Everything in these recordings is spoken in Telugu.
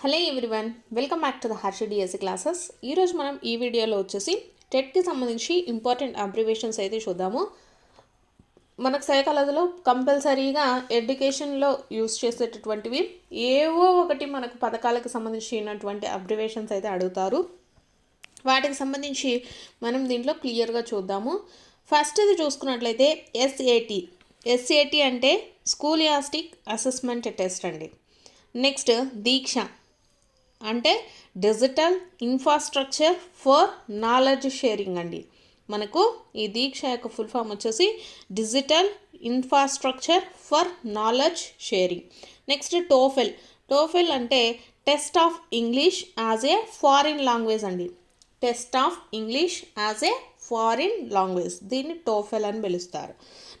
Hello everyone welcome back to the Harsha DSC classes. ఈరోజు మనం ఈ వీడియోలో వచ్చేసి టెట్కి సంబంధించి ఇంపార్టెంట్ అబ్రివేషన్స్ అయితే చూద్దాము. మనకు సైకాలజీలో కంపల్సరీగా ఎడ్యుకేషన్లో యూస్ చేసేటటువంటివి ఏవో ఒకటి మనకు పథకాలకు సంబంధించినటువంటి అబ్రివేషన్స్ అయితే అడుగుతారు. వాటికి సంబంధించి మనం దీంట్లో క్లియర్గా చూద్దాము. ఫస్ట్ ఇది చూసుకున్నట్లయితే ఎస్ఏటి. ఎస్ఏటి అంటే స్కూల్ యాస్టిక్ అసెస్మెంట్ టెస్ట్ అండి. నెక్స్ట్ దీక్ష. అంటే digital infrastructure for knowledge sharing అండి. మనకు ఈ దీక్ష యొక్క ఫుల్ ఫామ్ వచ్చేసి digital infrastructure for knowledge sharing. Next TOEFL. TOEFL అంటే test of English as a foreign language అండి. Test of English as a foreign language. దీన్ని టోఫెల్ అని పిలుస్తారు.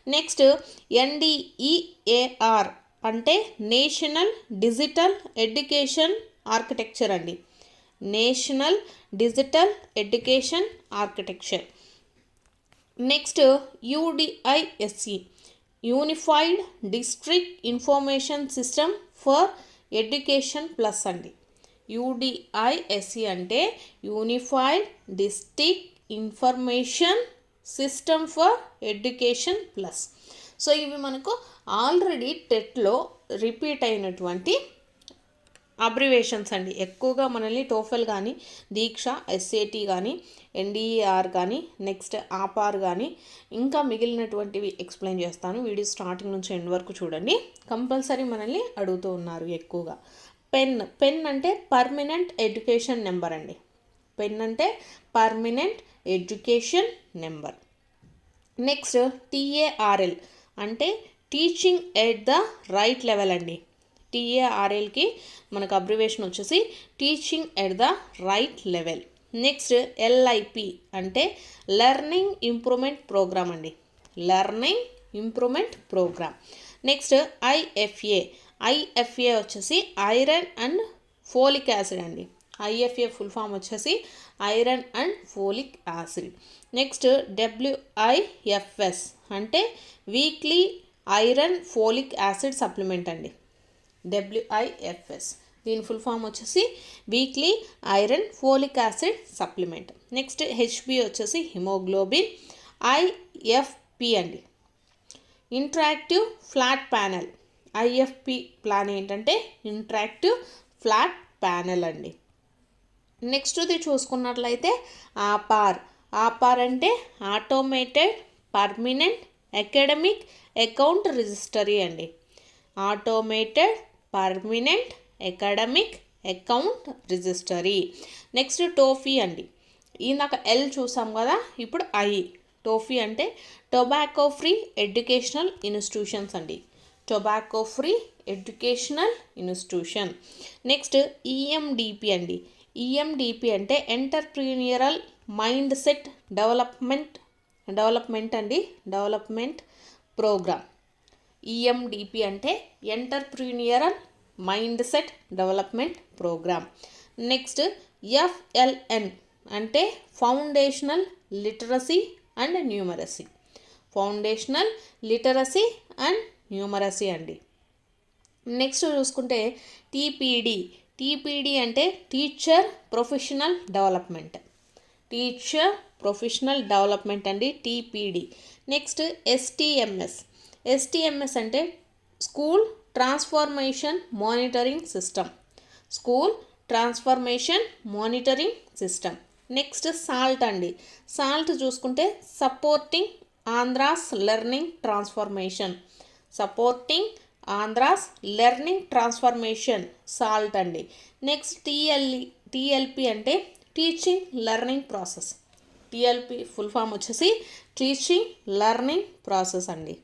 నెక్స్ట్ ఎన్డిఈఏఆర్ అంటే నేషనల్ డిజిటల్ ఎడ్యుకేషన్ ఆర్కిటెక్చర్ అండి. National digital education architecture. Next UDISE unified district information system for education plus అండి. యూడిఐఎస్సి అంటే unified district information system for education plus. So ఇవి మనకు ఆల్రెడీ టెట్లో రిపీట్ అయినటువంటి అబ్రివేషన్స్ అండి. ఎక్కువగా మనల్ని టోఫెల్ కానీ దీక్ష ఎస్ఏటి కానీ ఎన్డీఆర్ కానీ నెక్స్ట్ ఆపార్ కానీ ఇంకా మిగిలినటువంటివి ఎక్స్ప్లెయిన్ చేస్తాను. వీడియో స్టార్టింగ్ నుంచి ఎండ్ వరకు చూడండి. కంపల్సరీ మనల్ని అడుగుతూ ఉన్నారు ఎక్కువగా. పెన్ పెన్ అంటే పర్మనెంట్ ఎడ్యుకేషన్ నెంబర్ అండి. పెన్ అంటే permanent education number. Next TaRL అంటే teaching at the right level అండి. టీఏఆర్ఎల్కి మనకు అబ్రివేషన్ వచ్చేసి teaching at the right level next LIP అంటే లెర్నింగ్ ఇంప్రూవ్మెంట్ ప్రోగ్రామ్ అండి. Learning improvement programme next IFA IFA వచ్చేసి ఐరన్ అండ్ ఫోలిక్ యాసిడ్ అండి. ఐఎఫ్ఏ ఫుల్ ఫామ్ వచ్చేసి iron and folic acid next WIFS అంటే weekly iron folic acid supplement అండి. డబ్ల్యూఐఎఫ్ఎస్ దీని ఫుల్ ఫామ్ వచ్చేసి weekly iron folic acid supplement. Next HB వచ్చేసి హిమోగ్లోబిన్ ఐఎఫ్పి అండి. Interactive flat panel. IFP plan ఏంటంటే ఇంట్రాక్టివ్ ఫ్లాట్ ప్యానెల్ అండి. నెక్స్ట్ది చూసుకున్నట్లయితే ఆపార్. ఆపార్ అంటే automated permanent academic account registry అండి. Automated permanent academic account registry. Next TOFEI అండి. ఇందాక ఎల్ చూసాం కదా ఇప్పుడు ఐ. టోఫీ అంటే టొబాకో ఫ్రీ ఎడ్యుకేషనల్ ఇన్స్టిట్యూషన్స్ అండి. Tobacco free educational institution. Next EMDP అండి. ఈఎండిపి అంటే entrepreneurial mind set development development అండి డెవలప్మెంట్ ప్రోగ్రామ్. ఈఎండిపి అంటే entrepreneurial mind set development programme next FLN అంటే foundational literacy and numeracy foundational literacy and numeracy అండి. నెక్స్ట్ చూసుకుంటే టీపీడీ టీపీడీ అంటే teacher professional development teacher professional development అండి టీపీడీ నెక్స్ట్ ఎస్టీఎంఎస్ ఎస్టీఎంఎస్ అంటే school transformation monitoring system. School transformation monitoring system. Next SALT అండి. సాల్ట్ చూసుకుంటే supporting Andhra's learning transformation. Supporting Andhra's learning transformation SALT అండి. నెక్స్ట్ టీఎల్ఈ టీఎల్పి అంటే teaching learning process. TLP full form వచ్చేసి టీచింగ్ లెర్నింగ్ ప్రాసెస్ అండి.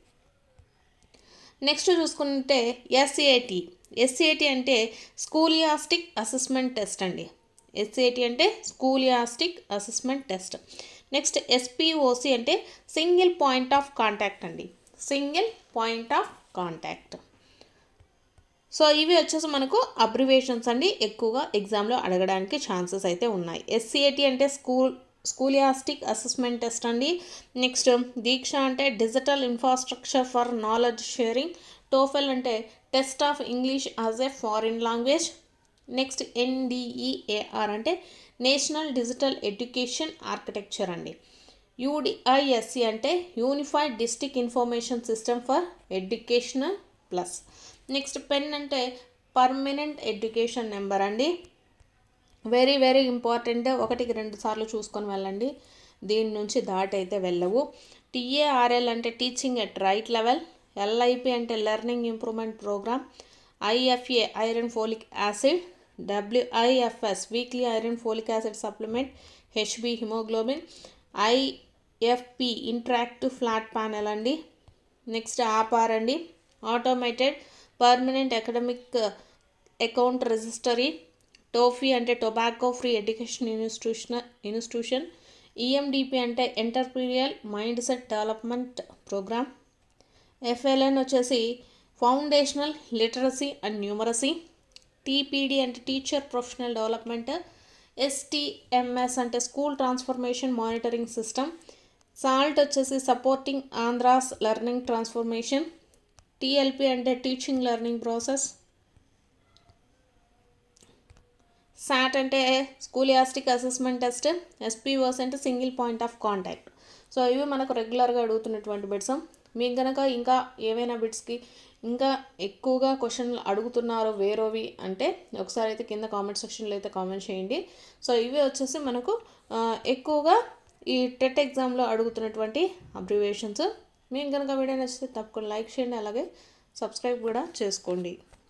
నెక్స్ట్ చూసుకుంటే ఎస్ఏటి ఎస్ఏటి అంటే స్కూలియాస్టిక్ అసెస్మెంట్ టెస్ట్ అండి. ఎస్ఏటి అంటే scholastic assessment test. Next SPOC అంటే సింగిల్ పాయింట్ ఆఫ్ కాంటాక్ట్ అండి. Single point of contact. So ఇవి వచ్చేసి మనకు అబ్రివేషన్స్ అండి. ఎక్కువగా ఎగ్జామ్లో అడగడానికి ఛాన్సెస్ అయితే ఉన్నాయి. ఎస్సిఏటి అంటే స్కూల్ స్కూలియాస్టిక్ అసెస్మెంట్ టెస్ట్ అండి. నెక్స్ట్ దీక్ష అంటే digital infrastructure for knowledge sharing. TOEFL అంటే test of English as a foreign language. Next NDEAR అంటే నేషనల్ డిజిటల్ ఎడ్యుకేషన్ ఆర్కిటెక్చర్ అండి. యూడిఐఎస్సి అంటే unified district information system for educational plus. Next PEN అంటే పర్మనెంట్ ఎడ్యుకేషన్ నెంబర్ అండి. Very very important. ఒకటికి రెండు సార్లు చూసుకొని వెళ్ళండి. దీని నుంచి దాటైతే అయితే వెళ్ళవు. టీఏఆర్ఎల్ అంటే teaching at right level LIP అంటే learning improvement programme IFA iron folic acid WIFS weekly iron folic acid supplement HB haemoglobin IFP interactive flat panel అండి. నెక్స్ట్ ఆపార్ అండి. Automated permanent academic account registry TOFEI అంటే tobacco free education institution institution. EMDP అంటే entrepreneurial mindset development programme FLN వచ్చేసి foundational literacy and numeracy TPD అంటే టీచర్ ప్రొఫెషనల్ డెవలప్మెంట్ ఎస్టీఎంఎస్ అంటే school transformation monitoring system SALT వచ్చేసి supporting Andhra's learning transformation TLP అంటే టీచింగ్ లెర్నింగ్ ప్రాసెస్ సాట్ అంటే scholastic assessment test SPOC అంటే single point of contact. So ఇవి మనకు రెగ్యులర్గా అడుగుతున్నటువంటి బిట్స్. మీకు కనుక ఇంకా ఏవైనా బిట్స్కి ఇంకా ఎక్కువగా క్వశ్చన్లు అడుగుతున్నారో వేరేవి అంటే ఒకసారి అయితే కింద కామెంట్ సెక్షన్లో అయితే కామెంట్ చేయండి. సో ఇవి వచ్చేసి మనకు ఎక్కువగా ఈ టెట్ ఎగ్జామ్లో అడుగుతున్నటువంటి అబ్రివేషన్స్. మీకు కనుక వీడియో నచ్చితే తప్పకుండా లైక్ చేయండి అలాగే సబ్స్క్రైబ్ కూడా చేసుకోండి.